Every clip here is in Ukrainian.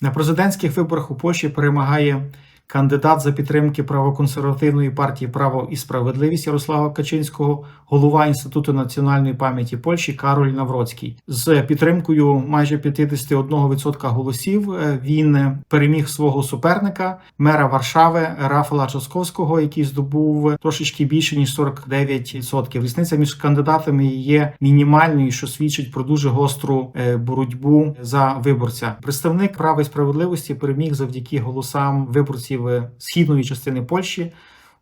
На президентських виборах у Польщі перемагає кандидат за підтримки правоконсервативної партії Право і справедливість Ярослава Качинського, голова Інституту національної пам'яті Польщі Кароль Навроцький. З підтримкою майже 51% голосів е, він е, переміг свого суперника, мера Варшави Рафала Часковського, який здобув трошечки більше ніж 49%. Різниця між кандидатами є мінімальною, що свідчить про дуже гостру е, боротьбу за виборця. Представник права і справедливості переміг завдяки голосам виборців е, східної частини Польщі.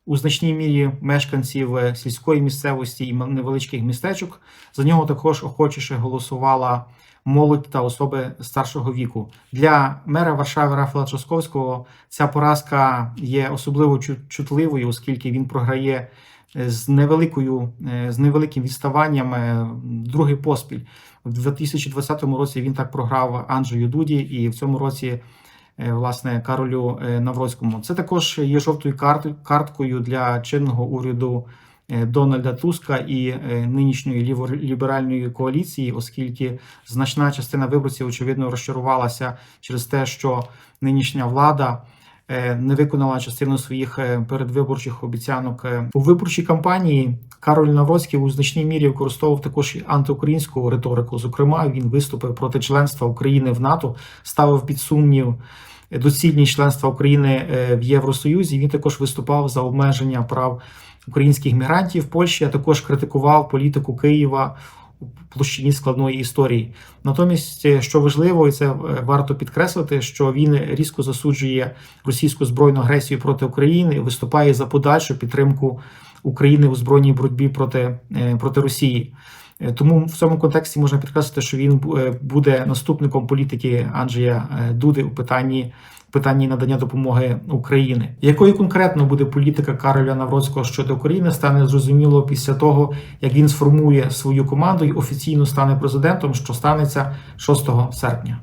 У значній мірі мешканців е, сільської місцевості і невеличких містечок за нього також охочіше голосувала молодь та особи старшого віку. Для мера Варшави Рафала Часковського ця поразка є особливо чутливою, оскільки він програє е, з невеликою з невеликим відставанням другий поспіль. У 2020 році він так програв Анджею Дуді, і в цьому році власне Каролю е, Навроцькому. Це також є жовтою карт- карткою для чинного уряду е, Дональда Туска і е, нинішньої ліберальної коаліції, оскільки значна частина виборців очевидно розчарувалася через те, що нинішня влада. Е, Не виконала частину своїх е, передвиборчих обіцянок Е, у виборчій кампанії. Кароль Навроцький у значній мірі використовував також і антиукраїнську риторику. Зокрема, він виступив проти членства України в НАТО, ставив під сумнів доцільність членства України в Євросоюзі. Він також виступав за обмеження прав українських мігрантів в Польщі, а також критикував політику Києва площині складної історії. Натомість, е, що важливо, і це е, варто підкреслити, що він різко засуджує російську збройну агресію проти України виступає за подальшу підтримку України у збройній боротьбі проти, е, проти Росії. Е, Тому в цьому контексті можна підкреслити, що він е, буде наступником політики Анджея е, Дуди у питанні. Питанні надання допомоги України, якою конкретно буде політика Кароля Навроцького щодо України, стане зрозуміло після того, як він сформує свою команду і офіційно стане президентом, що станеться 6 серпня.